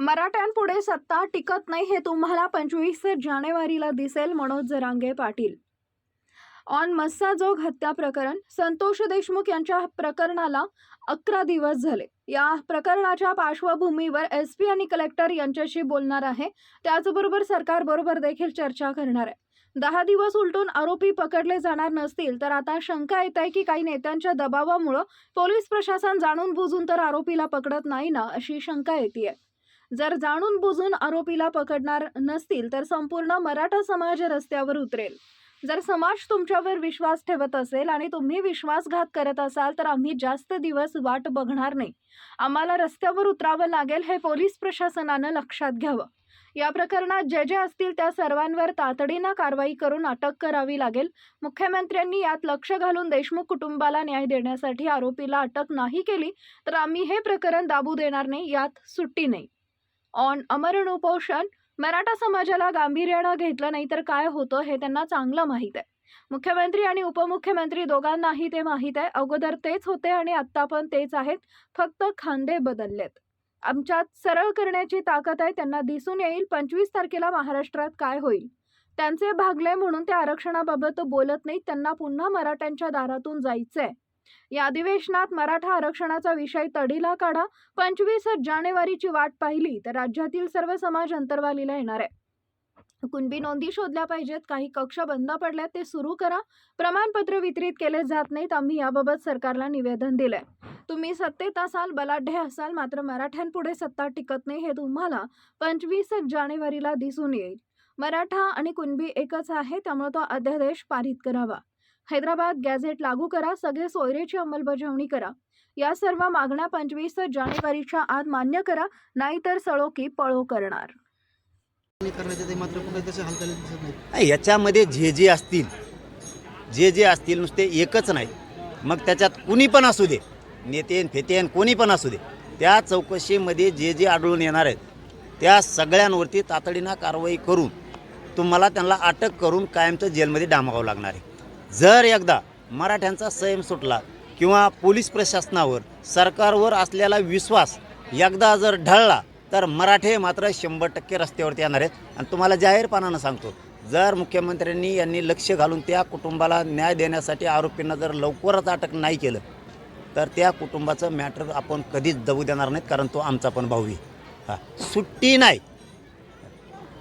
मराठ्यांपुढे सत्ता टिकत नाही हे तुम्हाला पंचवीस जानेवारीला दिसेल मनोज जरांगे पाटील. ऑन मस्साजोग हत्या प्रकरण संतोष देशमुख यांच्या प्रकरणाला अकरा दिवस झाले. या प्रकरणाच्या पार्श्वभूमीवर एस पी आणि कलेक्टर यांच्याशी बोलणार आहे. त्याचबरोबर सरकारबरोबर देखील चर्चा करणार आहे. दहा दिवस उलटून आरोपी पकडले जाणार नसतील तर आता शंका येत आहे की काही नेत्यांच्या दबावामुळं पोलीस प्रशासन जाणून बुजून तर आरोपीला पकडत नाही ना अशी शंका येते जर जाणून बुजून आरोपीला पकडणार नसतील तर संपूर्ण मराठा समाज रस्त्यावर उतरेल. जर समाज तुमच्यावर विश्वास ठेवत असेल आणि तुम्ही विश्वासघात करत असाल तर आम्ही जास्त दिवस वाट बघणार नाही. आम्हाला रस्त्यावर उतरावं लागेल हे पोलीस प्रशासनानं लक्षात घ्यावं. या प्रकरणात जे जे असतील त्या सर्वांवर तातडीनं कारवाई करून अटक करावी लागेल. मुख्यमंत्र्यांनी यात लक्ष घालून देशमुख कुटुंबाला न्याय देण्यासाठी आरोपीला अटक नाही केली तर आम्ही हे प्रकरण दाबू देणार नाही यात सुट्टी नाही. ऑन अमरण उपोषण मराठा समाजाला गांभीर्यानं घेतलं नाही तर काय होतं हे त्यांना चांगलं माहीत आहे. मुख्यमंत्री आणि उपमुख्यमंत्री दोघांनाही ते माहीत आहे. अगोदर तेच होते आणि आत्ता पण तेच आहेत. फक्त खांदे बदललेत. आमच्यात सरळ करण्याची ताकद आहे त्यांना दिसून येईल. पंचवीस तारखेला महाराष्ट्रात काय होईल? त्यांचे भागले म्हणून ते आरक्षणाबाबत बोलत नाहीत. त्यांना पुन्हा मराठ्यांच्या दारातून जायचंय. या अधिवेशनात मराठा आरक्षणाचा विषय तडीला काढा. पंचवीस जानेवारीची वाट पाहिली तर राज्यातील सर्व समाज अंतर्वालीला येणार आहे. कुणबी नोंदी शोधल्या पाहिजेत काही कक्ष बंद पडल्यात ते सुरू करा. प्रमाणपत्र वितरित केले जात नाहीत आम्ही याबाबत सरकारला निवेदन दिलंय. तुम्ही सत्तेत असाल बलाढ्य असाल मात्र मराठ्यांपुढे सत्ता टिकत नाही हे तुम्हाला पंचवीस जानेवारीला दिसून येईल. मराठा आणि कुणबी एकच आहे त्यामुळे तो अध्यादेश पारित करावा. हैदराबाद गॅझेट लागू करा सगळे सोयरेची अंमलबजावणी करा. या सर्व मागण्या पंचवीस जानेवारीच्या आत मान्य करा नाहीतर सळोकी पळो करणार. नाही याच्यामध्ये जे जे असतील जे जे असतील नुसते एकच नाही. मग त्याच्यात कुणी पण असू दे नेतेन फेतेन कोणी पण असू दे त्या चौकशीमध्ये जे जे आढळून येणार आहेत त्या सगळ्यांवरती तातडीनं कारवाई करून तुम्हाला त्यांना अटक करून कायमचं जेलमध्ये डामावावं लागणार आहे. जर एकदा मराठ्यांचा संयम सुटला किंवा पोलीस प्रशासनावर सरकारवर असलेला विश्वास एकदा जर ढळला तर मराठे मात्र शंभर टक्के रस्त्यावरती येणार आहेत. आणि तुम्हाला जाहीरपणानं सांगतो जर मुख्यमंत्र्यांनी यांनी लक्ष घालून त्या कुटुंबाला न्याय देण्यासाठी आरोपींना जर लवकरच अटक नाही केलं तर त्या कुटुंबाचं मॅटर आपण कधीच दबू देणार नाहीत कारण तो आमचा पण भाऊ आहे. हा सुट्टी नाही.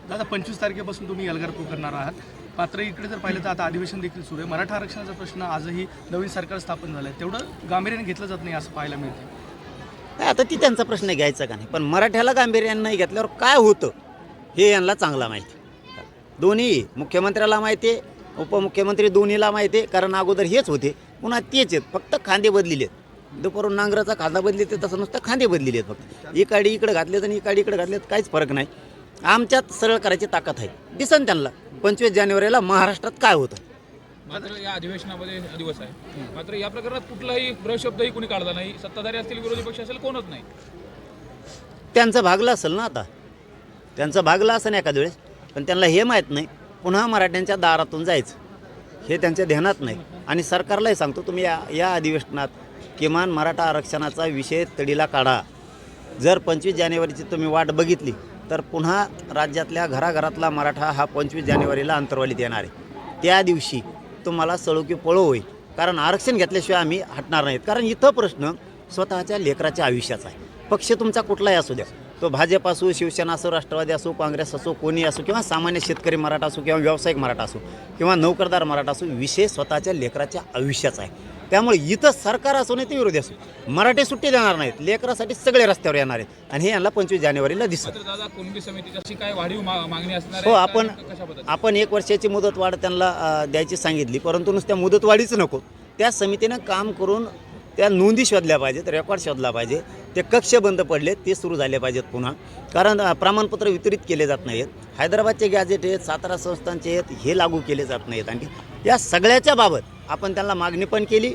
दादा पंचवीस तारखेपासून तुम्ही एल्गार करणार आहात. मात्र इकडे जर पाहिलं तर आता अधिवेशन देखील सुरू आहे. मराठा आरक्षणाचा प्रश्न आजही नवीन सरकार स्थापन झालं आहे तेवढं गांभीर्याने घेतलं जात नाही असं पाहायला मिळतं नाही आता ती त्यांचा प्रश्न घ्यायचा का नाही? पण मराठ्याला गांभीर्यानं नाही घेतल्यावर काय होतं? हे यांना चांगला माहिती. दोन्ही मुख्यमंत्र्याला माहिती आहे उपमुख्यमंत्री दोन्हीला माहिती आहे कारण अगोदर हेच होते. पुन्हा तेच आहेत फक्त खांदे बदलेले आहेत. दुपारून नांगराचा खांदा बदली तसं नुसतं खांदे बदलेले आहेत फक्त. इकडे इकडे घातलेत आणि इकडे इकडे घातलेत काहीच फरक नाही. आमच्यात सरळ करायची ताकद आहे. दिसन त्यांना. पंचवीस जानेवारीला महाराष्ट्रात काय होतं? मात्र या अधिवेशनामध्ये दिवस आहे. मात्र या प्रकरणात कुठलाही ब्रशब्दही कोणी काढला नाही. सत्ताधारी असतील विरोधी पक्ष असेल कोणच नाही. त्यांचं भागलं असेल ना आता. त्यांचं भागलं असेल एखाद्या वेळेस पण त्यांना हे माहीत नाही पुन्हा मराठ्यांच्या दारातून जायचं. हे त्यांच्या ध्यानात नाही. आणि सरकारलाही सांगतो तुम्ही या या अधिवेशनात किमान मराठा आरक्षणाचा विषय तडीला काढा. जर पंचवीस जानेवारीची तुम्ही वाट बघितली तर पुन्हा राज्यातल्या घराघरातला मराठा हा पंचवीस जानेवारीला अंतर्वालीत येणार आहे. त्या दिवशी तुम्हाला सळोकी पळो होईल. कारण आरक्षण घेतल्याशिवाय आम्ही हटणार नाहीत. कारण इथं प्रश्न स्वतःच्या लेकराच्या आयुष्याचा आहे. पक्ष तुमचा कुठलाही असू द्या. तो भाजप असो शिवसेना असो राष्ट्रवादी असो काँग्रेस असो कोणी असो किंवा सामान्य शेतकरी मराठा असो किंवा व्यावसायिक मराठा असो किंवा नोकरदार मराठा असो विषय स्वतःच्या लेकराच्या आयुष्याचा आहे. त्यामुळे इथं सरकार असो नाही ते विरोधी असो. मराठी सुट्टी देणार नाहीत. लेकरासाठी सगळे रस्त्यावर येणार आहेत. आणि हे यांना पंचवीस जानेवारीला दिसत. मात्र दादा कुणबी समितीची अशी काय वाढीव मा- मागणी असणार हो आहे? आपण का- कशा पद्धतीने? आपण एक वर्षाची मुदतवाढ त्यांना अ, द्यायची सांगितली. परंतु नुसत्या मुदतवाढीच नको. त्या समितीनं काम करून त्या नोंदी शोधल्या पाहिजेत रेकॉर्ड शोधला पाहिजे. ते कक्ष बंद पडले ते सुरू झाले पाहिजेत पुन्हा. कारण प्रमाणपत्र वितरित केले जात नाहीत. हैदराबादचे गॅजेट आहेत सातारा संस्थांचे आहेत हे लागू केले जात नाहीत आणखी. या सगळ्याच्या बाबत आपण त्यांना मागणी पण केली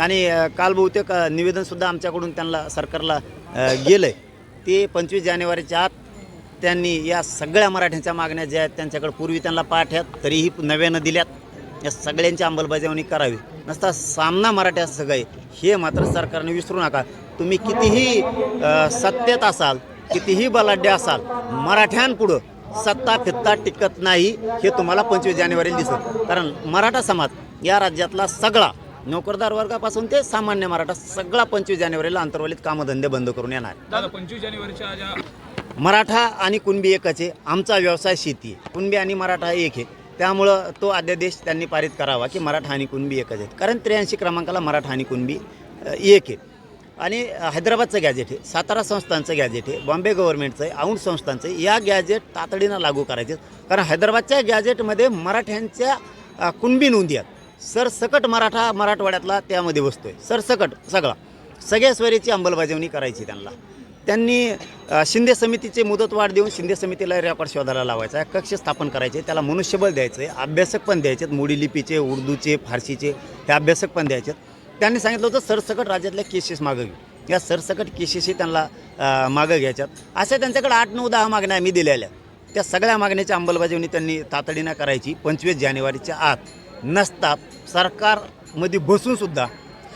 आणि काल बहुतेक निवेदनसुद्धा आमच्याकडून त्यांना सरकारला गेलं आहे ते पंचवीस जानेवारीच्या आत त्यांनी या सगळ्या मराठ्यांच्या मागण्या ज्या आहेत त्यांच्याकडे पूर्वी त्यांना पाठ्यात तरीही नव्यानं दिल्यात. या सगळ्यांची अंमलबजावणी करावी. नसता सामना मराठ्या सगळे. हे मात्र सरकारने विसरू नका. तुम्ही कितीही सत्तेत असाल कितीही बलाढ्य असाल मराठ्यांपुढं सत्ता फित्ता टिकत नाही हे तुम्हाला पंचवीस जानेवारीला दिसत. कारण मराठा समाज या राज्यातला सगळा नोकरदार वर्गापासून ते सामान्य मराठा सगळा पंचवीस जानेवारीला अंतर्वलित कामधंदे बंद करून येणार. पंचवीस जानेवारीच्या मराठा आणि कुणबी एकच आहे. आमचा व्यवसाय शेती आहे. कुणबी आणि मराठा एक आहे. त्यामुळं तो अध्यादेश त्यांनी पारित करावा की मराठा आणि कुणबी एकच आहेत. कारण त्र्याऐंशी क्रमांकाला मराठा आणि कुणबी एक आहे आणि हैदराबादचं गॅजेट आहे सातारा संस्थांचं गॅजेट आहे बॉम्बे गव्हर्नमेंटचं आहे औंध संस्थांचं आहे या गॅजेट तातडीनं लागू करायचे. कारण हैदराबादच्या गॅजेटमध्ये मराठ्यांच्या कुणबी नोंदी आहेत. सरसकट मराठा मराठवाड्यातला त्यामध्ये बसतोय. सरसकट सगळा. सगळ्या स्वरीची अंमलबजावणी करायची त्यांना. त्यांनी शिंदे समितीचे मुदतवाढ देऊन शिंदे समितीला रेकॉर्ड शोधायला लावायचा आहे. कक्ष स्थापन करायचे त्याला मनुष्यबळ द्यायचं आहे अभ्यासक पण द्यायचे आहेत मोडी लिपीचे उर्दूचे फारसीचे हे अभ्यासक पण द्यायचे. आहेत. त्यांनी सांगितलं होतं सरसकट राज्यातल्या केसेस मागं घेऊ. या सरसकट केसेसही त्यांना मागं घ्यायच्यात. अशा त्यांच्याकडे आठ नऊ दहा मागण्या आम्ही दिलेल्या त्या सगळ्या मागण्याची अंमलबजावणी त्यांनी तातडीनं करायची. पंचवीस जानेवारीच्या आत नसता सरकारमध्ये बसूनसुद्धा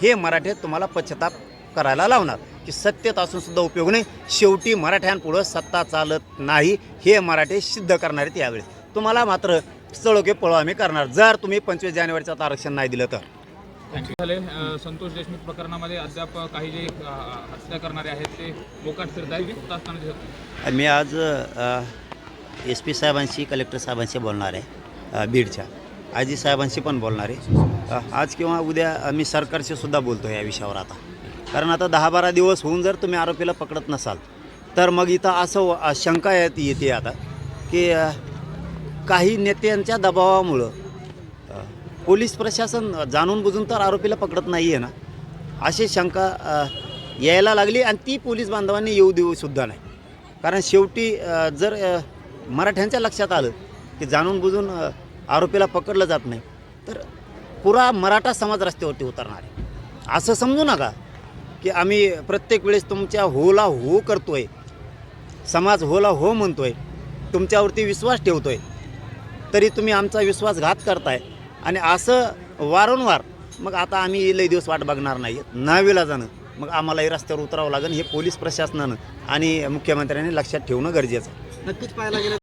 हे मराठे तुम्हाला पश्चाताप करायला लावणार की सत्तेत असून सुद्धा उपयोग नाही. शेवटी मराठ्यांपुढं सत्ता चालत नाही हे मराठे सिद्ध करणार आहेत यावेळेस तुम्हाला मात्र चळोके पळो आम्ही करणार. जर तुम्ही पंचवीस जानेवारीचं आता आरक्षण नाही दिलं तर. झाले संतोष देशमुख प्रकरणामध्ये अद्याप काही जे हत्या करणारे आहेत ते मोकाट फिरत आहेत. मी आज एस पी साहेबांशी कलेक्टर साहेबांशी बोलणार आहे बीडच्या. आजी साहेबांशी पण बोलणार आहे. आज किंवा उद्या मी सरकारशी सुद्धा बोलतो या विषयावर आता. कारण आता दहा बारा दिवस होऊन जर तुम्ही आरोपीला पकडत नसाल तर मग इथं असं शंका येत येते आता की काही नेत्यांच्या दबावामुळं पोलीस प्रशासन जाणून बुजून तर आरोपीला पकडत नाही आहे ना? अशी शंका यायला लागली आणि ती पोलीस बांधवांनी येऊ देऊ सुद्धा नाही. कारण शेवटी जर मराठ्यांच्या लक्षात आलं की जाणून बुजून आरोपीला पकडलं जात नाही तर पुरा मराठा समाज रस्त्यावरती उतरणार आहे. असं समजू नका. की आम्ही प्रत्येक वेळेस तुमच्या होला हो करतोय. समाज होला हो म्हणतोय. तुमच्यावरती विश्वास ठेवतोय. तरी तुम्ही आमचा विश्वासघात करताय. आणि असं वारंवार मग आता आम्ही लई दिवस वाट बघणार नाही. नावेला जाणं. मग आम्हालाही रस्त्यावर उतरावं लागेल हे पोलीस प्रशासनानं आणि मुख्यमंत्र्यांनी लक्षात ठेवणं गरजेचं नक्कीच पाहायला गेलं